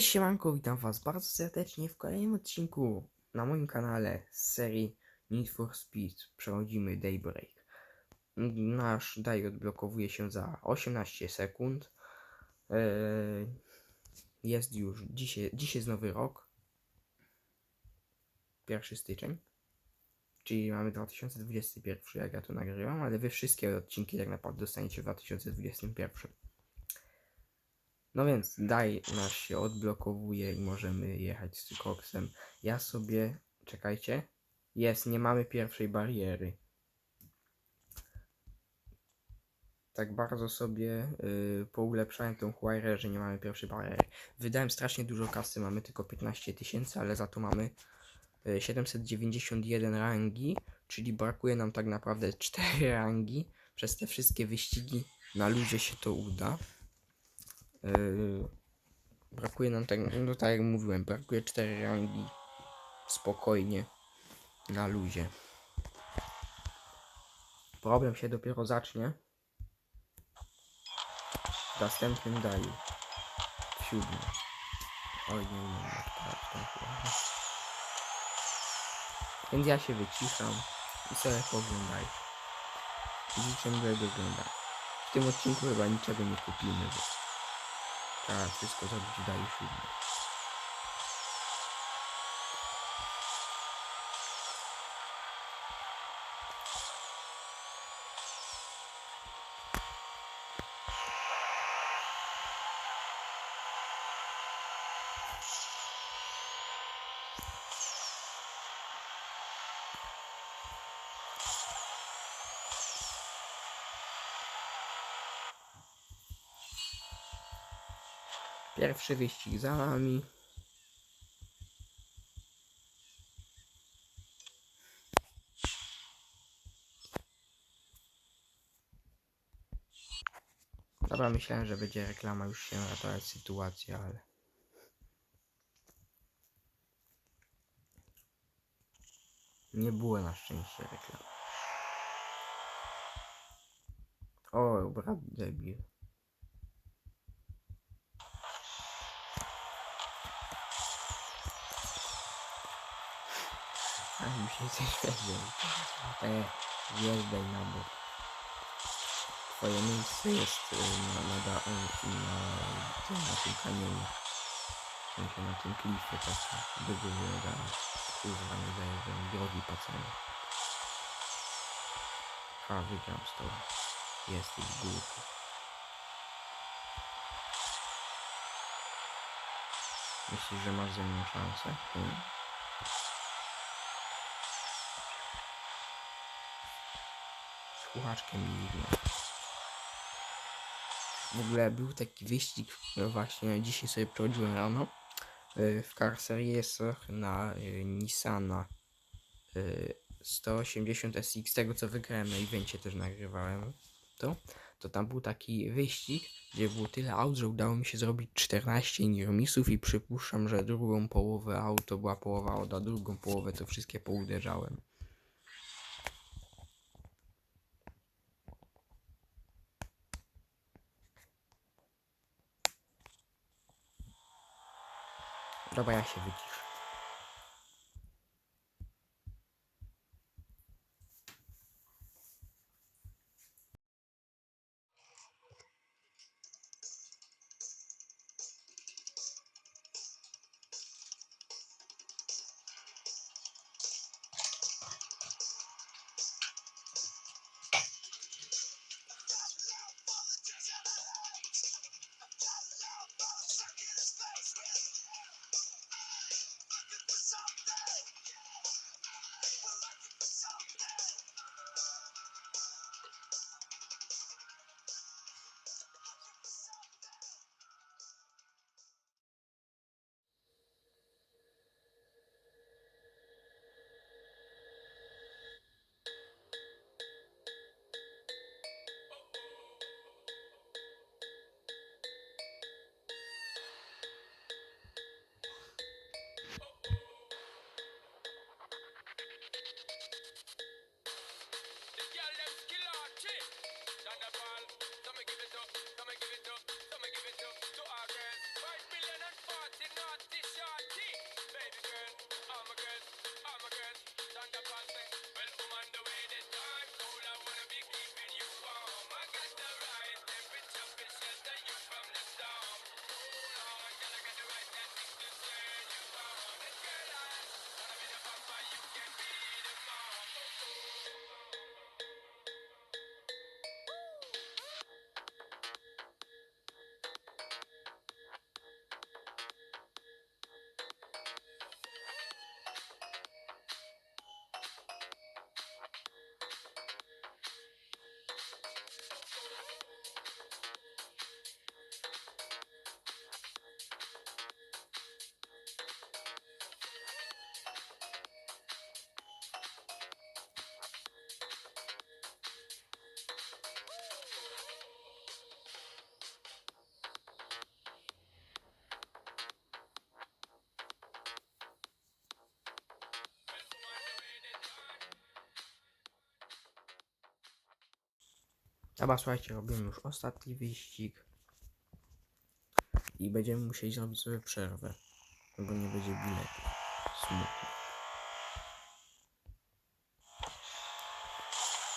Cześć siemanko, witam was bardzo serdecznie w kolejnym odcinku na moim kanale z serii Need for Speed przechodzimy Daybreak. Nasz day odblokowuje się za 18 sekund. Eee, Jest już dzisiaj, dzisiaj jest nowy rok. 1 styczeń. Czyli mamy 2021 jak ja to nagrywam, ale wy wszystkie odcinki tak naprawdę dostaniecie w 2021. No więc daj nasz się odblokowuje i możemy jechać z koksem. Ja sobie, czekajcie, jest, nie mamy pierwszej bariery. Tak bardzo sobie y, poulepszałem tą Huairę, że nie mamy pierwszej bariery. Wydałem strasznie dużo kasy, mamy tylko 15 tysięcy, ale za to mamy y, 791 rangi, czyli brakuje nam tak naprawdę 4 rangi. Przez te wszystkie wyścigi na luzie się to uda. Yy, brakuje nam tak, no tak jak mówiłem, brakuje 4 rangi spokojnie na luzie. Problem się dopiero zacznie w następnym daju. W siódmym. Oj, nie umiem odpalać tą chwilę. Więc ja się wyciszam i sobie poglądaj. Życzę miłego oglądania. W tym odcinku chyba niczego nie kupimy, bo Trzeba wszystko zrobić w daju siódmym. Pierwszy wyścig za nami. Dobra, myślałem, że będzie reklama już się ratować sytuacja, ale... Nie było na szczęście reklam. O, brat debil. A już jesteś pewien. E, wjeżdżaj na bok. Twoje miejsce jest y, na, na, na, na, tym, na tym kanionie. W sensie na tym klifie takim. Do góry nogami. Kurwa, nie zajeżdżam. Drogi pacjent. Ha, wygram z tobą. Jesteś głupi. Myślisz, że masz ze mną szansę? Hmm? Słuchaczkę mi idzie. W ogóle był taki wyścig, no właśnie dzisiaj sobie przechodziłem rano y, w Car Seriesach na y, Nissana y, 180 SX, tego co wygrałem na evencie też nagrywałem to, to tam był taki wyścig, gdzie było tyle aut, że udało mi się zrobić 14 nirmisów i przypuszczam, że drugą połowę auto była połowa auta, a drugą połowę to wszystkie pouderzałem. Dobra, ja się wyciszę. Dobra, słuchajcie, robimy już ostatni wyścig. I będziemy musieli zrobić sobie przerwę. Bo nie będzie biletu. Smutno.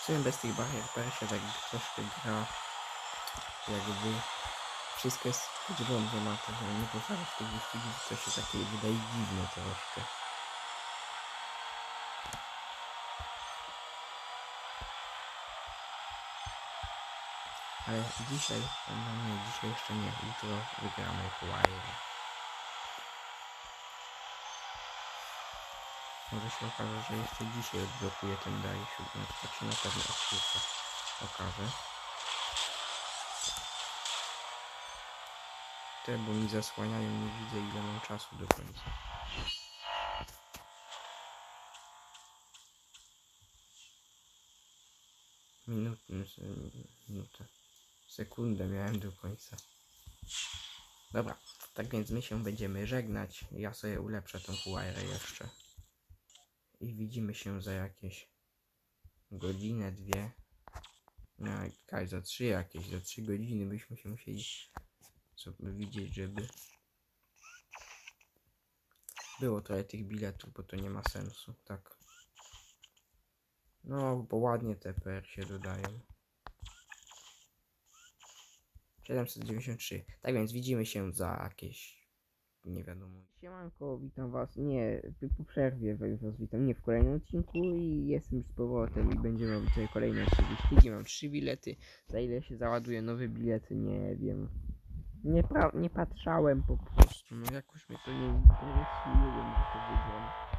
W bez tych barier się tak troszkę gra. Jakby wszystko jest podzielone na to, że nie potrafię w tych wyścigów, to się takie wydaje dziwne troszkę. Ale dzisiaj, no nie, dzisiaj jeszcze nie, jutro wygramy Hawaii. Może się okaże, że jeszcze dzisiaj odblokuję ten dalej siódmy, to tak się na pewno odkrycie okaże. Te, bo mi zasłaniają, nie widzę ile mam czasu do końca. Minutę, minutę. Sekundę miałem do końca. Dobra, tak więc my się będziemy żegnać. Ja sobie ulepszę tą Huairę jeszcze. I widzimy się za jakieś godzinę, dwie. No, kaj, za trzy jakieś, za trzy godziny byśmy się musieli sobie widzieć, żeby było trochę tych biletów, bo to nie ma sensu, tak. No, bo ładnie TPR się dodają. 793. Tak więc widzimy się za jakieś. Nie wiadomo. Siemanko, witam was. Nie, po przerwie was witam. Nie w kolejnym odcinku i jestem już z powrotem i będziemy robić tutaj kolejne wyścigi. Mam trzy bilety. Za ile się załaduje nowe bilety, nie wiem. Nie, pra- nie patrzałem po prostu. No jakoś mnie to nie interesuje, wiem, że to wygląda.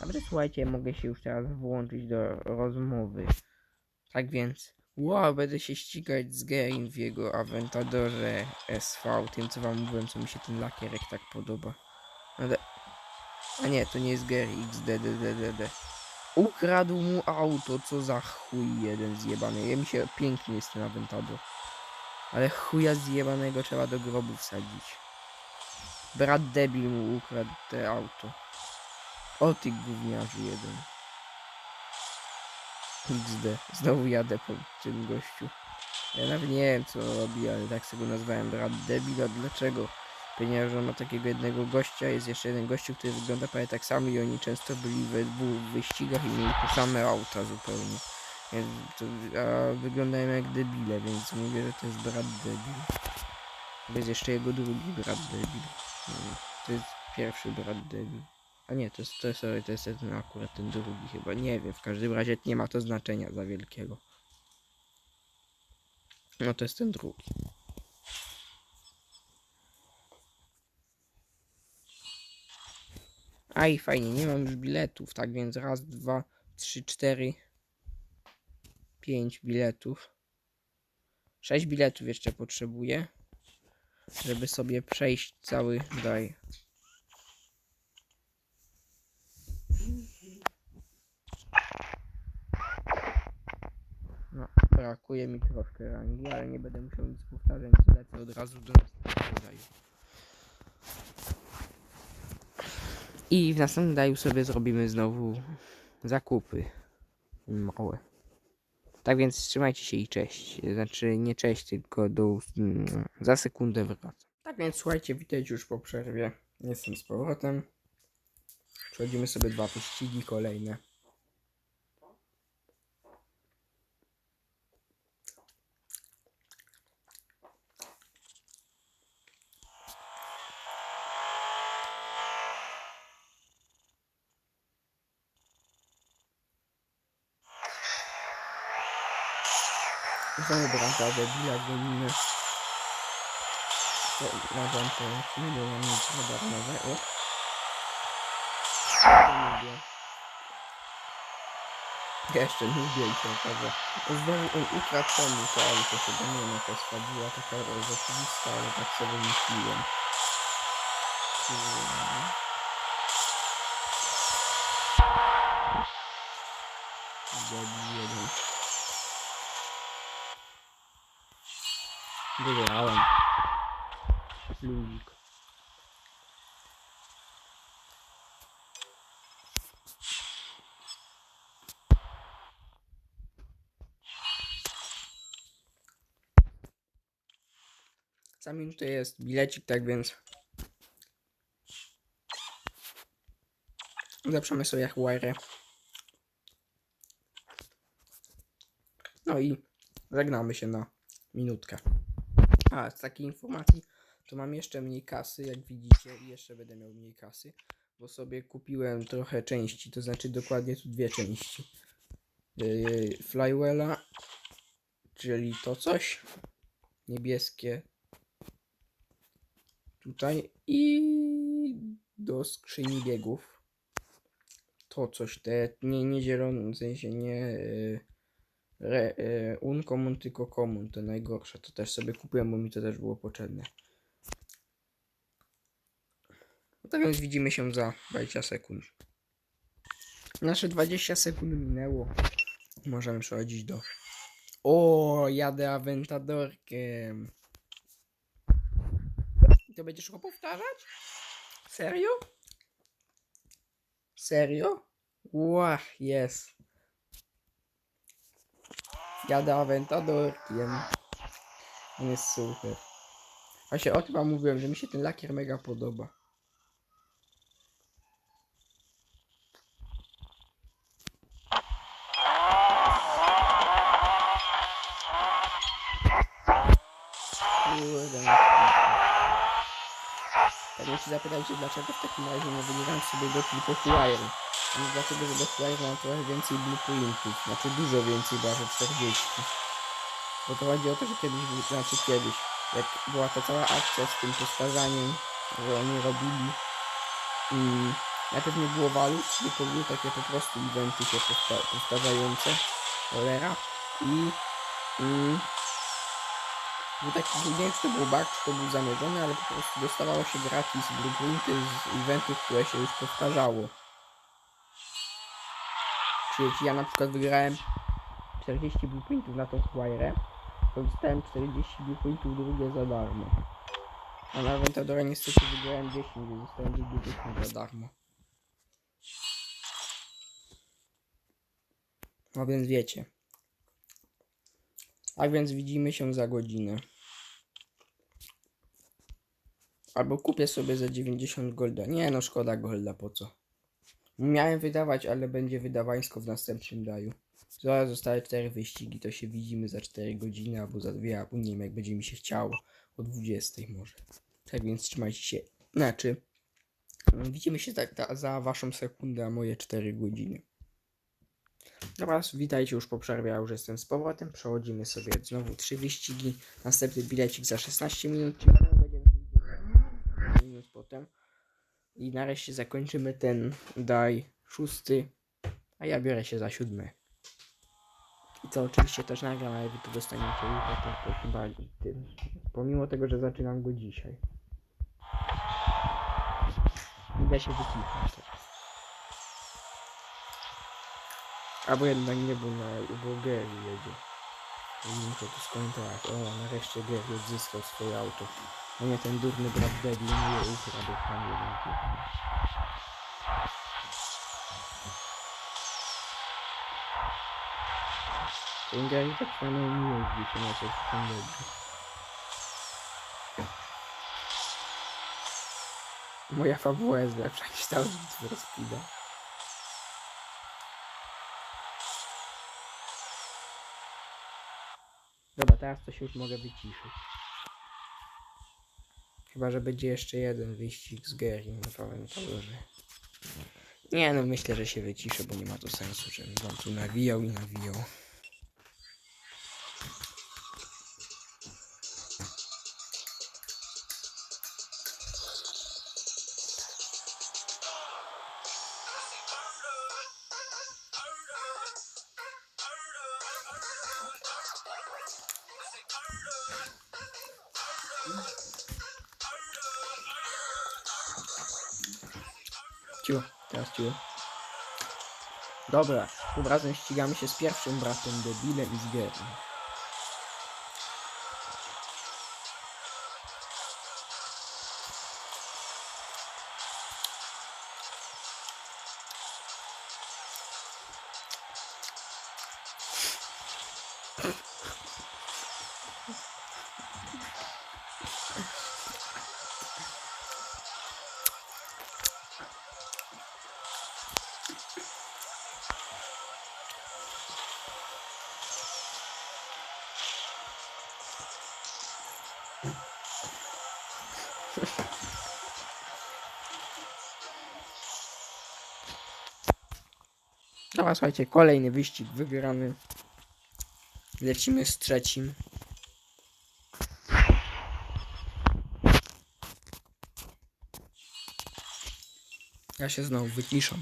Dobra, słuchajcie, mogę się już teraz włączyć do rozmowy. Tak więc, wow, będę się ścigać z Gerim w jego Aventadorze SV, tym co wam mówiłem, co mi się ten lakierek tak podoba. No da- A nie, to nie jest Gary XDDDD. Ukradł mu auto, co za chuj jeden zjebany. Ja mi się pięknie jest ten Aventador. Ale chuja zjebanego trzeba do grobu wsadzić. Brat debil mu ukradł te auto. O ty gówniarzu jeden. XD. Znowu jadę po tym gościu. Ja nawet nie wiem co robi, ale tak sobie go nazwałem brat debil, a dlaczego? Ponieważ on ma takiego jednego gościa, jest jeszcze jeden gościu, który wygląda prawie tak samo i oni często byli we dwóch wyścigach i mieli te same auta zupełnie. To, a wyglądają jak debile, więc mówię, że to jest brat debil. To jest jeszcze jego drugi brat debil. To jest pierwszy brat debil. A nie, to jest, to jest, to jest ten akurat ten drugi chyba. Nie wiem, w każdym razie nie ma to znaczenia za wielkiego. No to jest ten drugi. Aj, fajnie, nie mam już biletów, tak więc raz, dwa, trzy, cztery, pięć biletów. Sześć biletów jeszcze potrzebuję, żeby sobie przejść cały daj. No, brakuje mi troszkę rangi, ale nie będę musiał nic powtarzać, lecę od razu do następnego daju. I w następnym daju sobie zrobimy znowu zakupy małe. Tak więc trzymajcie się i cześć. Znaczy nie cześć, tylko do za sekundę wracam. Tak więc słuchajcie, witajcie już po przerwie. Jestem z powrotem. Przechodzimy sobie dwa wyścigi kolejne. Znowu brata debila gonimy. Nagram to nie było nic lubię. Ja jeszcze lubię i się okaże. Znowu on ukradł temu to auto, chyba nie wiem jaka swadziła, taka rzeczywista, ale tak sobie myśliłem. Kurde. Debil jeden. Wygrałem. Luzik. Za minutę jest bilecik, tak więc Zaprzemy sobie Huayre. No i żegnamy się na minutkę. A, z takiej informacji to mam jeszcze mniej kasy, jak widzicie, i jeszcze będę miał mniej kasy, bo sobie kupiłem trochę części, to znaczy dokładnie tu dwie części. Yy, Flywella, czyli to coś, niebieskie tutaj i do skrzyni biegów. To coś, te nie, nie zielone, w sensie nie yy, re, yy, uncommon, tylko common, te najgorsze. To też sobie kupiłem, bo mi to też było potrzebne. No tak więc widzimy się za 20 sekund. Nasze 20 sekund minęło. Możemy przechodzić do... O, jadę Aventadorkiem. To będziesz go powtarzać? Serio? Serio? Łach, jest. Jadę Aventadorkiem. On jest super. Właśnie o tym wam mówiłem, że mi się ten lakier mega podoba. No. Tak się zapytajcie, dlaczego w takim razie nie wygrałem sobie go tylko Huayr. No dlatego, że do Huayr mam trochę więcej blueprintów. Znaczy dużo więcej, bo aż o 40. Bo to chodzi o to, że kiedyś, znaczy kiedyś, jak była ta cała akcja z tym powtarzaniem, że oni robili, mm, Najpierw nie było walut, tylko były takie po prostu eventy się powsta- powtarzające. Cholera. I... Mm, był taki, nie wiem czy to był bug, czy to był zamierzony, ale po prostu dostawało się gratis blueprinty z eventów, które się już powtarzało. Jeśli ja na przykład wygrałem 40 blueprintów na tą Squire'ę, to dostałem 40 blueprintów drugie za darmo. A na Aventadora niestety wygrałem 10, więc dostałem drugie 10 za darmo. No więc wiecie. Tak więc widzimy się za godzinę. Albo kupię sobie za 90 golda. Nie no, szkoda golda, po co? Miałem wydawać, ale będzie wydawańsko w następnym daju. Zaraz zostały 4 wyścigi, to się widzimy za 4 godziny, albo za 2, albo nie wiem, jak będzie mi się chciało. O 20 może. Tak więc trzymajcie się. Znaczy, widzimy się za, za- za waszą sekundę, a moje 4 godziny. Dobra, witajcie już po przerwie, ja już jestem z powrotem. Przechodzimy sobie znowu 3 wyścigi. Następny bilecik za 16 minut, będziemy minut potem. I nareszcie zakończymy ten daj szósty, a ja biorę się za siódmy. I to oczywiście też nagram, ale wy to dostaniecie jutro, to, chyba tym. Pomimo tego, że zaczynam go dzisiaj. Idę się wycisnąć teraz. Albo jednak nie, bo, na, bo Gary jedzie. I muszę to skończyć. O, nareszcie Gary odzyskał swoje auto. No nie, ten durny brat Debbie nie ukradł tam typ. Ten Gary tak samo nie jeździ się na coś tam jedzie. Moja fabuła jest lepsza niż ta Speeda. Dobra, teraz to się już mogę wyciszyć. Chyba, że będzie jeszcze jeden wyścig z Gary na Pawętorze. Nie no, myślę, że się wyciszę, bo nie ma to sensu, żebym wam tu nawijał i nawijał. Dobra, tym razem ścigamy się z pierwszym bratem debilem i z. Dobra, słuchajcie, kolejny wyścig wygrany. Lecimy z trzecim. Ja się znowu wyciszam.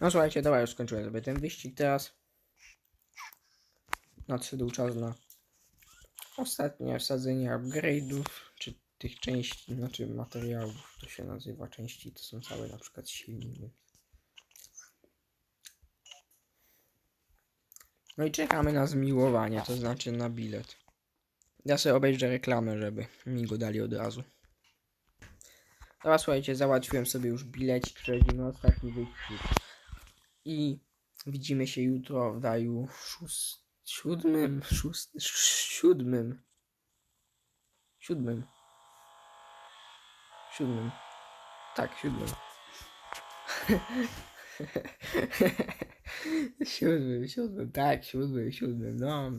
No słuchajcie, dobra, już skończyłem sobie ten wyścig teraz. Nadszedł czas na ostatnie wsadzenie upgrade'ów, czy tych części, znaczy materiałów, to się nazywa części, to są całe na przykład silniki. No i czekamy na zmiłowanie, to znaczy na bilet. Ja sobie obejrzę reklamę, żeby mi go dali od razu. Dobra, słuchajcie, załatwiłem sobie już bilecik, przechodzimy ostatni wyścig. I widzimy się jutro w daju szóst... siódmym, szóst... siódmym. Siódmym. Siódmym. Tak, siódmym. siódmym, siódmym, tak, siódmym, siódmym, no.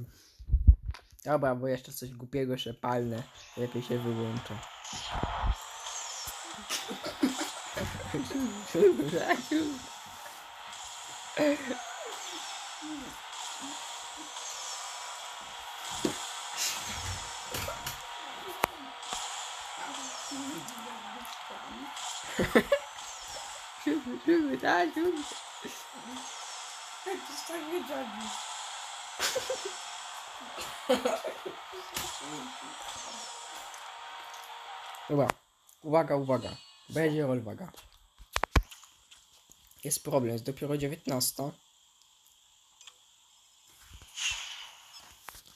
Dobra, bo jeszcze coś głupiego jeszcze palne. Lepiej się wyłączę. Siódmy, tak. Siódmy, siódmy, tak, siódmy. Jak to jest tak wiedzieli? Dobra, uwaga, uwaga. Będzie uwaga. Jest problem, jest dopiero 19.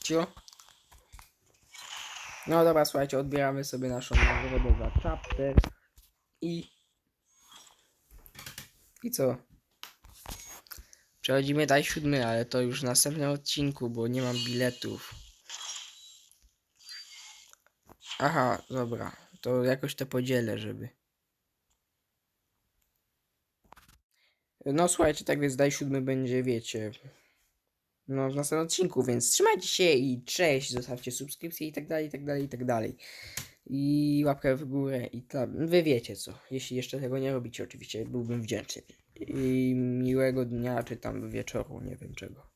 Cio? No dobra, słuchajcie, odbieramy sobie naszą nagrodę za chapter i... I co? Przechodzimy daj siódmy, ale to już w następnym odcinku, bo nie mam biletów. Aha, dobra. To jakoś to podzielę, żeby. No słuchajcie, tak więc daj siódmy będzie, wiecie. No w następnym odcinku, więc trzymajcie się i cześć, zostawcie subskrypcję i tak dalej, i tak dalej, i tak dalej. I łapkę w górę i tam, wy wiecie co. Jeśli jeszcze tego nie robicie, oczywiście byłbym wdzięczny. I miłego dnia, czy tam wieczoru, nie wiem czego.